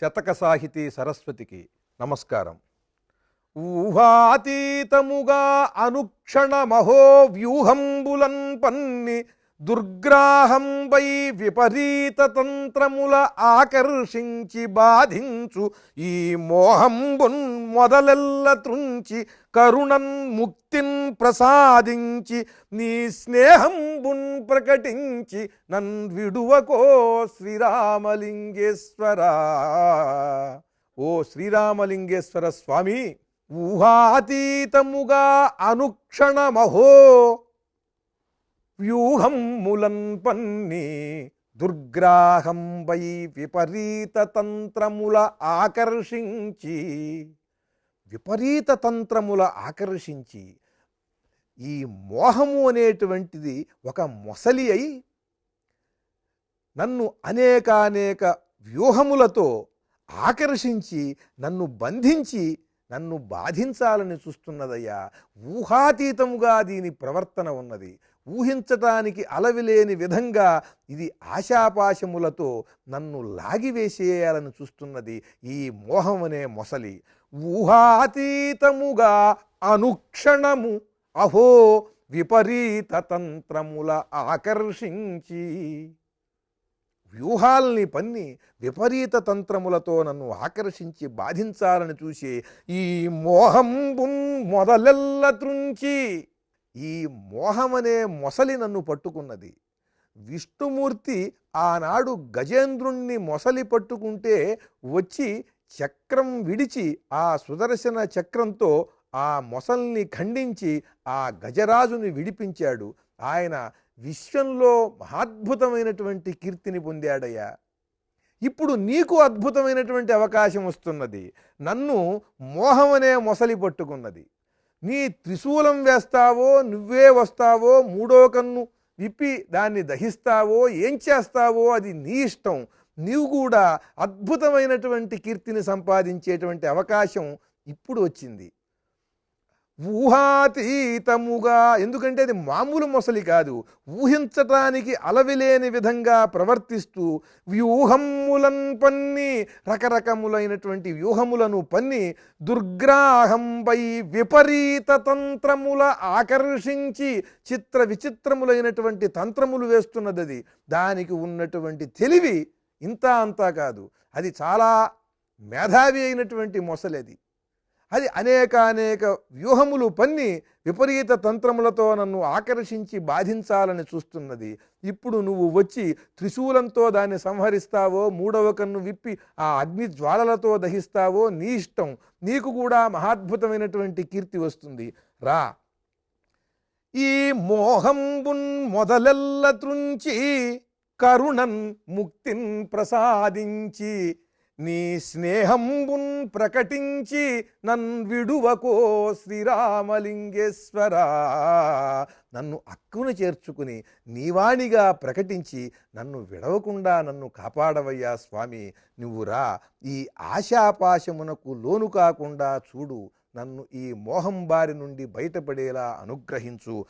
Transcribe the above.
శతక సాహితీ సరస్వతికి నమస్కారం. ఊహాతీతముగా అనుక్షణ మహో వ్యూహంబులన్ పన్ని దుర్గ్రాహంపై విపరీత తంత్రముల ఆకర్షించి బాధించు ఈ మోహంబున్ మొదలెల్ల త్రుంచి కరుణన్ ముక్తిన్ ప్రసాదించి నీ స్నేహంబున్ ప్రకటించి నన్ విడువకో శ్రీరామలింగేశ్వర. ఓ శ్రీరామలింగేశ్వర స్వామి ఊహాతీతముగా అనుక్షణమహో వ్యూహం వ్యూహములన్ పన్ని దుర్గ్రాహంపై విపరీత తంత్రముల ఆకర్షించి విపరీత తంత్రముల ఆకర్షించి ఈ మోహము అనేటువంటిది ఒక మొసలి అయి నన్ను అనేకానేక వ్యూహములతో ఆకర్షించి నన్ను బంధించి నన్ను బాధించాలని చూస్తున్నదయ్యా. ఊహాతీతముగా దీని ప్రవర్తన ఉన్నది. ఊహించటానికి అలవిలేని విధంగా ఇది ఆశాపాశములతో నన్ను లాగివేసేయాలని చూస్తున్నది ఈ మోహం అనే మొసలి. ఊహాతీతముగా అనుక్షణము అహో విపరీత తంత్రముల ఆకర్షించి వ్యూహాల్ని పన్ని విపరీత తంత్రములతో నన్ను ఆకర్షించి బాధించాలని చూసే ఈ మోహంబున్ మొదలెల్ల త్రుంచి ఈ మోహమనే మొసలి నన్ను పట్టుకున్నది. విష్ణుమూర్తి ఆనాడు గజేంద్రుణ్ణి మొసలి పట్టుకుంటే వచ్చి చక్రం విడిచి ఆ సుదర్శన చక్రంతో ఆ మొసల్ని ఖండించి ఆ గజరాజుని విడిపించాడు. ఆయన విశ్వంలో మహాద్భుతమైనటువంటి కీర్తిని పొందాడయ్యా. ఇప్పుడు నీకు అద్భుతమైనటువంటి అవకాశం వస్తున్నది. నన్ను మోహం అనే మొసలి పట్టుకున్నది. నీ త్రిశూలం వేస్తావో నువ్వే వస్తావో మూడో కన్ను విప్పి దాన్ని దహిస్తావో ఏం చేస్తావో అది నీ ఇష్టం. నీవు కూడా అద్భుతమైనటువంటి కీర్తిని సంపాదించేటువంటి అవకాశం ఇప్పుడు వచ్చింది. ఊహాతీతముగా. ఎందుకంటే అది మామూలు మొసలి కాదు. ఊహించటానికి అలవిలేని విధంగా ప్రవర్తిస్తూ వ్యూహములన్ పన్ని రకరకములైనటువంటి వ్యూహములను పన్ని దుర్గ్రాహంపై విపరీత తంత్రముల ఆకర్షించి చిత్ర విచిత్రములైనటువంటి తంత్రములు వేస్తున్నది అది దానికి ఉన్నటువంటి తెలివి ఇంత అంతా కాదు. అది చాలా మేధావి అయినటువంటి మొసలి అది అది అనేక అనేక వ్యూహములు పన్ని విపరీత తంత్రములతో నన్ను ఆకర్షించి బాధించాలని చూస్తున్నది. ఇప్పుడు నువ్వు వచ్చి త్రిశూలంతో దాన్ని సంహరిస్తావో మూడవ కన్ను విప్పి ఆ అగ్ని జ్వాలలతో దహిస్తావో నీ ఇష్టం. నీకు కూడా మహాద్భుతమైనటువంటి కీర్తి వస్తుంది. రా. ఈ మోహంబున్ మొదలెల్ల త్రుంచి కరుణన్ ముక్తిన్ ప్రసాదించి నీ స్నేహంబున్ ప్రకటించి నన్ విడువకో శ్రీరామలింగేశ్వరా. నన్ను అక్కును చేర్చుకుని నీవాణిగా ప్రకటించి నన్ను విడవకుండా నన్ను కాపాడవయ్యా స్వామి. నువ్వు రా ఈ ఆశాపాశమునకు లోను కాకుండా చూడు నన్ను ఈ మోహం బారి నుండి బయటపడేలా అనుగ్రహించు.